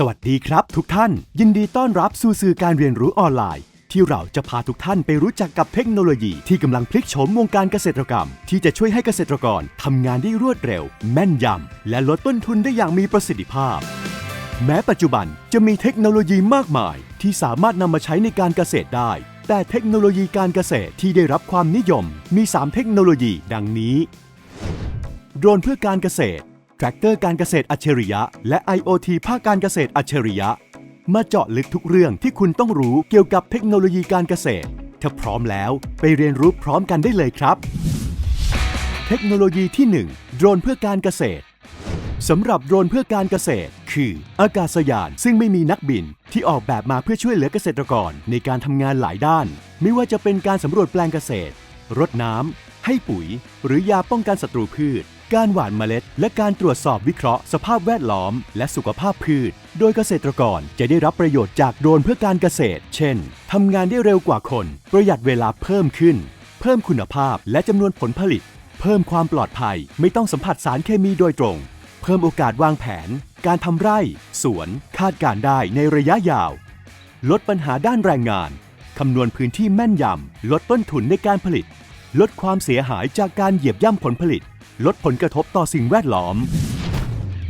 สวัสดีครับทุกท่าน ยินดีต้อนรับสู่สื่อการเรียนรู้ออนไลน์ ที่เราจะพาทุกท่านไปรู้จักกับเทคโนโลยีที่กำลังพลิกโฉมวงการเกษตรกรรม ที่จะช่วยให้เกษตรกรทำงานได้รวดเร็ว แม่นยำและลดต้นทุนได้อย่างมีประสิทธิภาพ แม้ปัจจุบันจะมีเทคโนโลยีมากมาย ที่สามารถนำมาใช้ในการเกษตรได้ แต่เทคโนโลยีการเกษตรที่ได้รับความนิยม มี 3 เทคโนโลยี ดังนี้ โดรนเพื่อการเกษตร แทรกเตอร์การเกษตรอัจฉริยะ และ IoT ภาคการเกษตรอัจฉริยะ มาเจาะลึกทุกเรื่องที่คุณต้องรู้เกี่ยวกับเทคโนโลยีการเกษตร ถ้าพร้อมแล้วไปเรียนรู้พร้อมกันได้เลยครับ เทคโนโลยีที่ 1 โดรนเพื่อการเกษตรสำหรับโดรนเพื่อการเกษตร คือ อากาศยานซึ่งไม่มีนักบิน ที่ออกแบบมาเพื่อช่วยเหลือเกษตรกรในการทำงานหลายด้าน ไม่ว่าจะเป็นการสำรวจแปลงเกษตร รดน้ำให้ปุ๋ย หรือยาป้องกันศัตรูพืช การหว่านเมล็ด และการตรวจสอบวิเคราะห์สภาพแวดล้อม และสุขภาพพืช โดยเกษตรกรจะได้รับประโยชน์จากโดรนเพื่อการเกษตร เช่น ทำงานได้เร็วกว่าคน ประหยัดเวลาเพิ่มขึ้น เพิ่มคุณภาพและจำนวนผลผลิต เพิ่มความปลอดภัย ไม่ต้องสัมผัสสารเคมีโดยตรง เพิ่มโอกาสวางแผน การทำไร่ สวน คาดการได้ในระยะยาว ลดปัญหาด้านแรงงานคำนวณพื้นที่แม่นยำลดต้นทุนในการผลิต ลดความเสียหายจากการเหยียบย่ำผลผลิต ลดผลกระทบต่อสิ่งแวดล้อม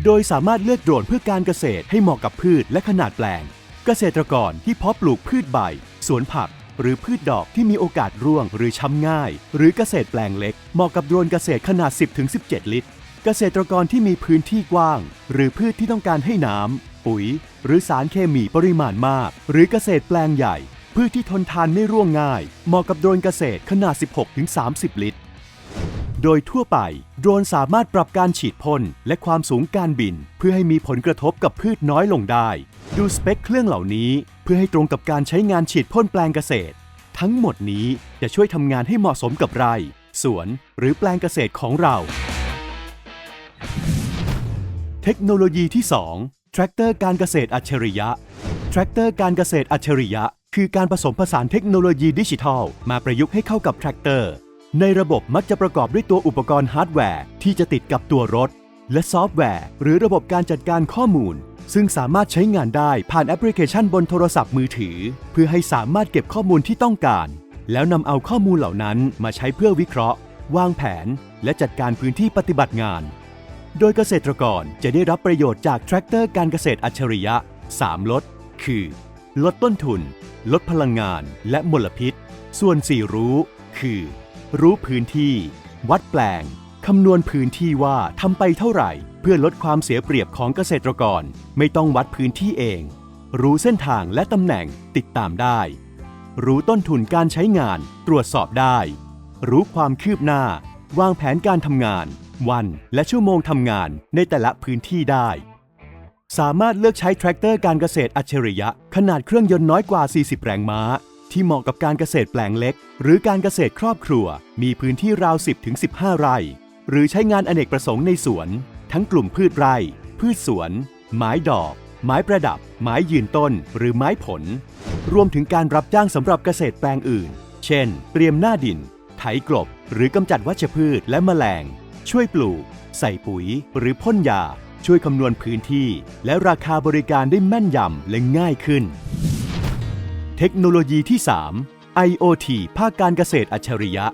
โดยสามารถเลือกโดรนเพื่อการเกษตรให้เหมาะกับพืชและขนาดแปลง เกษตรกรที่เพาะปลูกพืชใบ สวนผัก หรือพืชดอกที่มีโอกาสร่วงหรือช้ำง่าย หรือเกษตรแปลงเล็กเหมาะกับโดรนเกษตรขนาด 10-17 ลิตร เกษตรกรที่มีพื้นที่กว้าง หรือพืชที่ต้องการให้น้ำปุ๋ย หรือสารเคมีปริมาณมาก หรือเกษตรแปลงใหญ่ พืชที่ทนทานไม่ร่วงง่าย เหมาะกับโดรนเกษตรขนาด 16-30 ลิตร โดยทั่วไปโดรนสามารถปรับการฉีดพ่นและความสูงการบิน เพื่อให้มีผลกระทบกับพืชน้อยลงได้ ดูสเปคเครื่องเหล่านี้ เพื่อให้ตรงกับการใช้งานฉีดพ่นแปลงเกษตร ทั้งหมดนี้จะช่วยทำงานให้เหมาะสมกับไร่ สวนหรือแปลงเกษตรของเรา เทคโนโลยีที่ 2 แทรกเตอร์การเกษตรอัจฉริยะแทรกเตอร์การเกษตรอัจฉริยะ คือการผสมผสานเทคโนโลยีดิจิทัล มาประยุกต์ให้เข้ากับแทรกเตอร์ ในระบบมักจะประกอบด้วยตัวอุปกรณ์ฮาร์ดแวร์ที่จะติดกับตัวรถ และซอฟต์แวร์ หรือระบบการจัดการข้อมูล ซึ่งสามารถใช้งานได้ผ่านแอปพลิเคชันบนโทรศัพท์มือถือ เพื่อให้สามารถเก็บข้อมูลที่ต้องการ แล้วนำเอาข้อมูลเหล่านั้นมาใช้เพื่อวิเคราะห์ วางแผน และจัดการพื้นที่ปฏิบัติงาน โดยเกษตรกรจะได้รับประโยชน์จากแทรกเตอร์การเกษตรอัจฉริยะ 3 ลด คือ ลดต้นทุน ลดพลังงานและมลพิษ ส่วน4รู้ คือ รู้พื้นที่ วัดแปลงคำนวณพื้นที่ว่าทำไปเท่าไหร่ เพื่อลดความเสียเปรียบของเกษตรกร ไม่ต้องวัดพื้นที่เอง รู้เส้นทางและตำแหน่งติดตามได้ รู้ต้นทุนการใช้งานตรวจสอบได้ รู้ความคืบหน้า วางแผนการทำงาน วันและชั่วโมงทำงานในแต่ละพื้นที่ได้ สามารถเลือกใช้แทรกเตอร์การเกษตรอัจฉริยะ ขนาดเครื่องยนต์น้อยกว่า 40 แรงม้า ที่เหมาะกับการเกษตรแปลงเล็ก หรือการเกษตรครอบครัว มีพื้นที่ราว 10-15 ไร่ หรือใช้งานอเนกประสงค์ในสวน ทั้งกลุ่มพืชไร่ พืชสวน ไม้ดอก ไม้ประดับ ไม้ยืนต้น หรือไม้ผล รวมถึงการรับจ้างสำหรับเกษตรแปลงอื่น เช่น เตรียมหน้าดิน ไถกลบ หรือกำจัดวัชพืชและแมลง ช่วยปลูก ใส่ปุ๋ย หรือพ่นยา ช่วยคำนวณพื้นที่ และราคาบริการได้แม่นยำและง่ายขึ้น เทคโนโลยีที่ 3 IoT ภาคการเกษตรอัจฉริยะ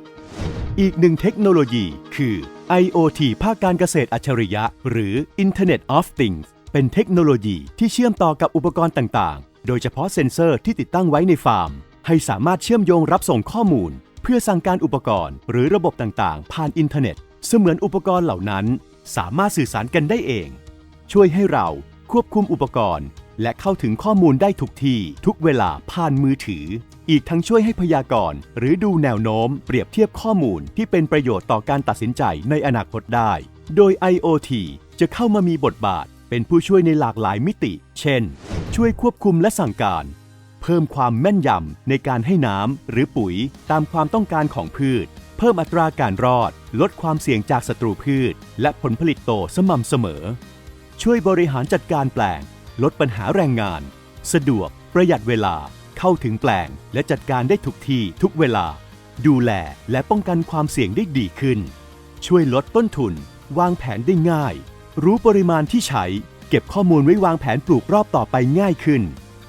อีกหนึ่งเทคโนโลยีคือ IoT ภาคการเกษตรอัจฉริยะ หรือ Internet of Things เป็นเทคโนโลยีที่เชื่อมต่อกับอุปกรณ์ต่าง ๆ โดยเฉพาะเซ็นเซอร์ที่ติดตั้งไว้ในฟาร์ม ให้สามารถเชื่อมโยงรับส่งข้อมูล เพื่อสั่งการอุปกรณ์ หรือระบบต่าง ๆ ผ่านอินเทอร์เน็ต เสมือนอุปกรณ์เหล่านั้น สามารถสื่อสารกันได้เอง ช่วยให้เราควบคุมอุปกรณ์ และเข้าถึงข้อมูลได้ทุกที่ ทุกเวลาผ่านมือถือ อีกทั้งช่วยให้พยากรณ์ หรือดูแนวโน้มเปรียบเทียบข้อมูลที่เป็นประโยชน์ต่อการตัดสินใจในอนาคตได้ โดย IoT จะเข้ามามีบทบาท เป็นผู้ช่วยในหลากหลายมิติ เช่น ช่วยควบคุมและสั่งการ เพิ่มความแม่นยำในการให้น้ำหรือปุ๋ยตามความต้องการของพืช เพิ่มอัตราการรอด ลดความเสี่ยงจากศัตรูพืช และผลผลิตโตสม่ำเสมอ ช่วยบริหารจัดการแปลง ลดปัญหาแรงงาน สะดวก ประหยัดเวลา เข้าถึงแปลง และจัดการได้ทุกที่ทุกเวลา ดูแลและป้องกันความเสี่ยงได้ดีขึ้น ช่วยลดต้นทุน วางแผนได้ง่าย รู้ปริมาณที่ใช้ เก็บข้อมูลไว้วางแผนปลูกรอบต่อไปง่ายขึ้น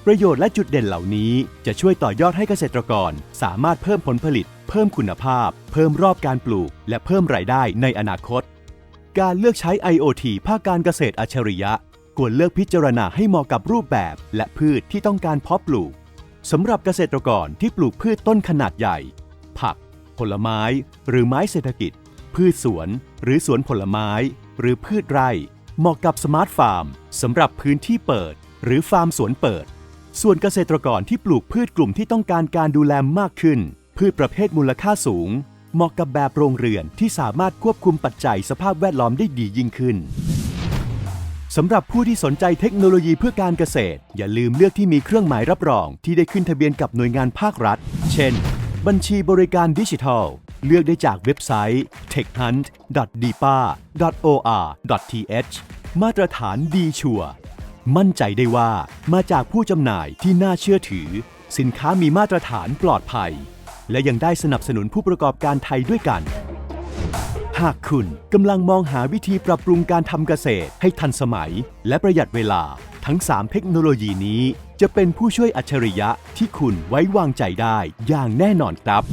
ประโยชน์และจุดเด่นเหล่านี้จะช่วยต่อยอดให้เกษตรกร สามารถเพิ่มผลผลิต เพิ่มคุณภาพ เพิ่มรอบการปลูก และเพิ่มรายได้ในอนาคต การเลือกใช้ IoT ภาคการเกษตรอัจฉริยะ ควรเลือกพิจารณาให้เหมาะกับรูปแบบ และพืชที่ต้องการเพาะปลูกสำหรับเกษตรกรที่ปลูกพืชต้นขนาดใหญ่ ผัก ผลไม้ หรือไม้เศรษฐกิจ พืชสวน หรือสวนผลไม้ หรือพืชไร่ เหมาะกับสมาร์ทฟาร์มสำหรับพื้นที่เปิด หรือฟาร์มสวนเปิด ส่วนเกษตรกรที่ปลูกพืชกลุ่มที่ต้องการการดูแลมากขึ้น พืชประเภทมูลค่าสูง เหมาะกับแบบโรงเรือนที่สามารถควบคุมปัจจัยสภาพแวดล้อมได้ดียิ่งขึ้นสำหรับผู้ที่สนใจเทคโนโลยีเพื่อการเกษตร อย่าลืมเลือกที่มีเครื่องหมายรับรอง ที่ได้ขึ้นทะเบียนกับหน่วยงานภาครัฐ เช่น บัญชีบริการดิจิทัล เลือกได้จากเว็บไซต์ techhunt.dipa.or.th มาตรฐานดีชัวมั่นใจได้ว่ามาจากผู้จำหน่ายที่น่าเชื่อถือ สินค้ามีมาตรฐานปลอดภัย และยังได้สนับสนุนผู้ประกอบการไทยด้วยกัน หากคุณกำลังมองหาวิธีปรับปรุงการทำเกษตรให้ทันสมัย และประหยัดเวลา ทั้ง 3 เทคโนโลยีนี้ จะเป็นผู้ช่วยอัจฉริยะที่คุณไว้วางใจได้อย่างแน่นอนครับ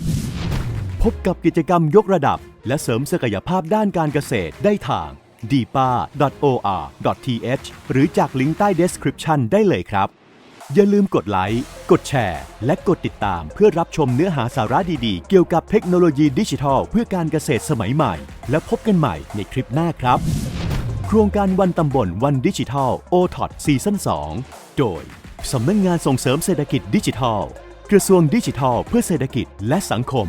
พบกับกิจกรรมยกระดับ และเสริมศักยภาพด้านการเกษตรได้ทาง dpa.or.th หรือจากลิงก์ใต้ description ได้เลยครับ อย่าลืมกดไลค์ กดแชร์ และกดติดตามเพื่อรับชมเนื้อหาสาระดีๆ เกี่ยวกับเทคโนโลยีดิจิทัล เพื่อการเกษตรสมัยใหม่ และพบกันใหม่ในคลิปหน้าครับ โครงการวันตำบลวันดิจิทัลโอทอดซีซั่น2โดยสำนักงงานส่งเสริมเศรษฐกิจดิจิทัล กระทรวงดิจิทัล เพื่อเศรษฐกิจและสังคม